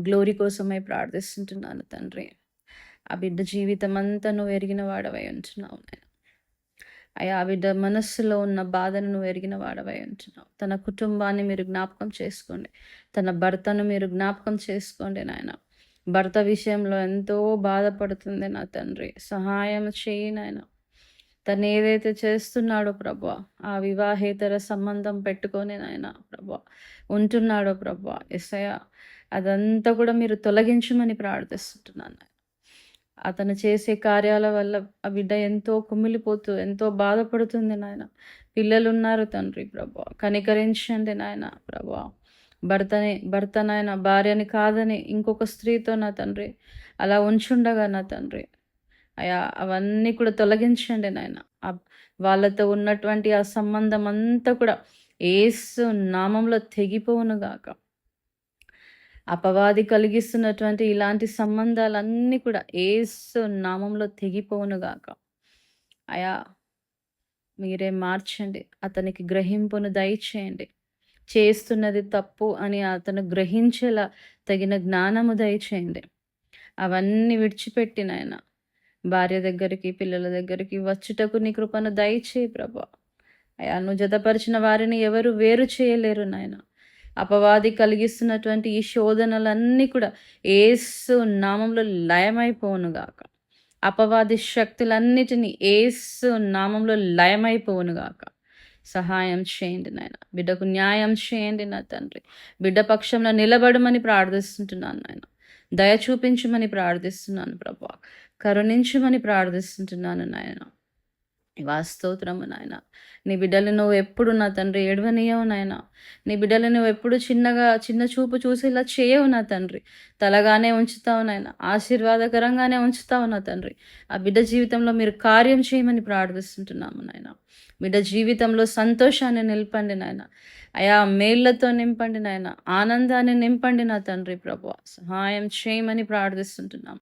Glory కోసమై ప్రార్థిస్తుంటున్నాను తండ్రి. ఆ బిడ్డ జీవితం అంతా నువ్వు ఎరిగిన వాడవై ఉంటున్నావు నేను. అయ్యా ఆ బిడ్డ మనస్సులో ఉన్న బాధను నువ్వు ఎరిగిన వాడవై ఉంటున్నావు. తన కుటుంబాన్ని మీరు జ్ఞాపకం చేసుకోండి. తన భర్తను మీరు జ్ఞాపకం చేసుకోండి నాయన. భర్త విషయంలో ఎంతో బాధపడుతుంది నా తండ్రి. సహాయం చేయి నాయనా. తను ఏదైతే చేస్తున్నాడో ప్రభా ఆ వివాహేతర సంబంధం పెట్టుకొని నాయన ప్రభా ఉంటున్నాడో ప్రభా ఎస్ఐ అదంతా కూడా మీరు తొలగించమని ప్రార్థిస్తుంటున్నాను అతను చేసే కార్యాల వల్ల ఆ బిడ్డ ఎంతో కుమిలిపోతూ ఎంతో బాధపడుతుంది నాయన. పిల్లలు ఉన్నారు తండ్రి ప్రభా కనికరించండి నాయన ప్రభా. భర్తని భర్త నాయన భార్యని కాదని ఇంకొక స్త్రీతో నా తండ్రి అలా ఉంచుండగా నా తండ్రి అయా అవన్నీ కూడా తొలగించండి నాయన. వాళ్ళతో ఉన్నటువంటి ఆ సంబంధం అంతా కూడా ఏసు నామంలో తెగిపోవునుగాక అపవాది కలిగిస్తున్నటువంటి ఇలాంటి సంబంధాలన్నీ కూడా ఏసు నామంలో తెగిపోవునుగాక అయా మీరే మార్చండి అతనికి గ్రహింపును దయచేయండి. చేస్తున్నది తప్పు అని అతను గ్రహించేలా తగిన జ్ఞానము దయచేయండి. అవన్నీ విడిచిపెట్టినాయన భార్య దగ్గరికి పిల్లల దగ్గరికి వచ్చుటకు నీ కృపను దయచేయి ప్రభా. అయా నువ్వు జతపరిచిన వారిని ఎవరు వేరు చేయలేరు నాయన. అపవాది కలిగిస్తున్నటువంటి ఈ శోధనలన్నీ కూడా ఏసు నామంలో లయమైపోనుగాక అపవాది శక్తులన్నిటినీ ఏసు నామంలో లయమైపోనుగాక సహాయం చేయండి నాయన. బిడ్డకు న్యాయం చేయండి నా తండ్రి. బిడ్డ పక్షంలో నిలబడమని ప్రార్థిస్తుంటున్నాను నాయన. దయ చూపించమని ప్రార్థిస్తున్నాను ప్రభా. కరుణించమని ప్రార్థిస్తుంటున్నాను నాయన. ఇవా స్తోత్రము నాయన. నీ బిడ్డలు నువ్వు ఎప్పుడు నా తండ్రి ఏడవనీయవు నాయన. నీ బిడ్డలు నువ్వు ఎప్పుడు చిన్నగా చిన్న చూపు చూసేలా చేయవు నా తండ్రి. తలగానే ఉంచుతావు నాయన. ఆశీర్వాదకరంగానే ఉంచుతావు నా తండ్రి. ఆ బిడ్డ జీవితంలో మీరు కార్యం చేయమని ప్రార్థిస్తుంటున్నాము నాయన. బిడ్డ జీవితంలో సంతోషాన్ని నిలపండి నాయన. అయా మేళ్ళతో నింపండి నాయన. ఆనందాన్ని నింపండి నా తండ్రి ప్రభు సహాయం చేయమని ప్రార్థిస్తుంటున్నాం